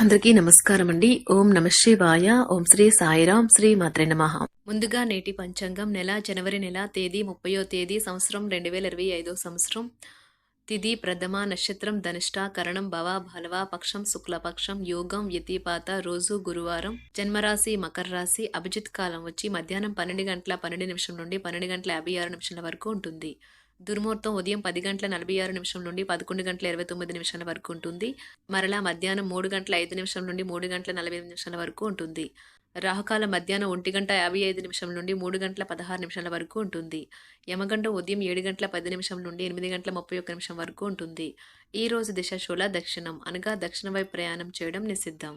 అందరికీ నమస్కారం అండి ఓం నమ శివాయ. ఓం శ్రీ సాయిరాం శ్రీ మాత్రే నమ. ముందుగా నేటి పంచాంగం నెల జనవరి నెల తేదీ ముప్పయో తేదీ సంవత్సరం రెండు వేల ఇరవై ఐదో సంవత్సరం. తిథి ప్రథమ నక్షత్రం ధనిష్ట కరణం భవ భలవ పక్షం శుక్లపక్షం యోగం వ్యతిపాత రోజు గురువారం. జన్మరాశి మకర రాశి అభిజిత్ కాలం వచ్చి మధ్యాహ్నం పన్నెండు గంటల పన్నెండు నిమిషం నుండి పన్నెండు గంటల యాభై ఆరు నిమిషాల వరకు ఉంటుంది. దుర్ముహూర్తం ఉదయం పది గంటల నలభై ఆరు నిమిషం నుండి పదకొండు గంటల ఇరవై తొమ్మిది నిమిషాల వరకు ఉంటుంది. మరలా మధ్యాహ్నం మూడు గంటల ఐదు నిమిషం నుండి మూడు గంటల నలభై ఎనిమిది నిమిషాల వరకు ఉంటుంది. రాహుకాల మధ్యాహ్నం ఒంటి గంట యాభై ఐదు నిమిషం నుండి మూడు గంటల పదహారు నిమిషాల వరకు ఉంటుంది. యమగంట ఉదయం ఏడు గంటల పది నిమిషం నుండి ఎనిమిది గంటల ముప్పై ఒక్క నిమిషం వరకు ఉంటుంది. ఈ రోజు దిశ శూల దక్షిణం అనగా దక్షిణ వైపు ప్రయాణం చేయడం నిషిద్ధం.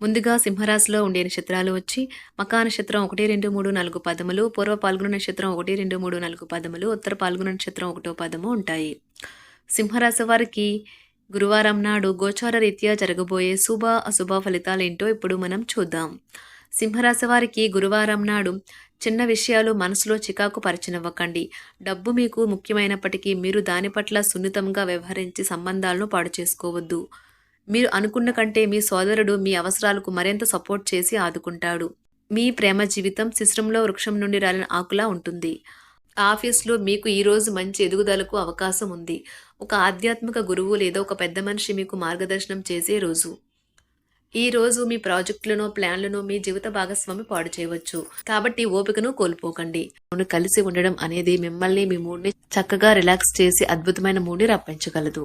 ముందుగా సింహరాశిలో ఉండే నక్షత్రాలు వచ్చి మకా నక్షత్రం ఒకటి రెండు మూడు నాలుగు పదములు పూర్వ పాల్గొన నక్షత్రం ఒకటి రెండు మూడు నాలుగు పదములు ఉత్తర పాల్గొన నక్షత్రం ఒకటో పదము ఉంటాయి. సింహరాశి వారికి గురువారం నాడు గోచార రీత్యా జరగబోయే శుభ అశుభ ఫలితాలేంటో ఇప్పుడు మనం చూద్దాం. సింహరాశి వారికి గురువారం నాడు చిన్న విషయాలు మనసులో చికాకు పరిచినవ్వకండి. డబ్బు మీకు ముఖ్యమైనప్పటికీ మీరు దాని పట్ల సున్నితంగా వ్యవహరించి సంబంధాలను పాడు చేసుకోవద్దు. మీరు అనుకున్న కంటే మీ సోదరుడు మీ అవసరాలకు మరింత సపోర్ట్ చేసి ఆదుకుంటాడు. మీ ప్రేమ జీవితం శిశ్రంలో వృక్షం నుండి రాలిన ఆకులా ఉంటుంది. ఆఫీస్లో మీకు ఈరోజు మంచి ఎదుగుదలకు అవకాశం ఉంది. ఒక ఆధ్యాత్మిక గురువు లేదా ఒక పెద్ద మనిషి మీకు మార్గదర్శనం చేసే రోజు. ఈ రోజు మీ ప్రాజెక్టులను ప్లాన్లను మీ జీవిత భాగస్వామి పాడు చేయవచ్చు. కాబట్టి ఓపికను కోల్పోకండి. అవును కలిసి ఉండడం అనేది మిమ్మల్ని మీ మూడ్ని చక్కగా రిలాక్స్ చేసి అద్భుతమైన మూడ్ని రప్పించగలదు.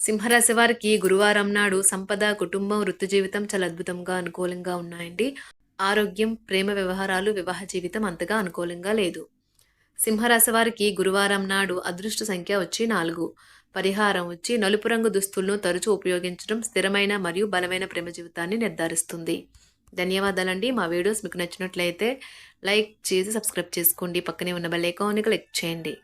సింహరాశి వారికి గురువారం నాడు సంపద కుటుంబం వృత్తి జీవితం చాలా అద్భుతంగా అనుకూలంగా ఉన్నాయండి. ఆరోగ్యం ప్రేమ వ్యవహారాలు వివాహ జీవితం అంతగా అనుకూలంగా లేదు. సింహరాశి వారికి గురువారం నాడు అదృష్ట సంఖ్య వచ్చి నాలుగు. పరిహారం వచ్చి నలుపు రంగు దుస్తులను తరచూ ఉపయోగించడం స్థిరమైన మరియు బలమైన ప్రేమ జీవితాన్ని నిర్ధారిస్తుంది. ధన్యవాదాలండి. మా వీడియోస్ మీకు నచ్చినట్లయితే లైక్ చేసి సబ్స్క్రైబ్ చేసుకోండి. పక్కనే ఉన్న బెల్ ఐకాన్ని క్లిక్ చేయండి.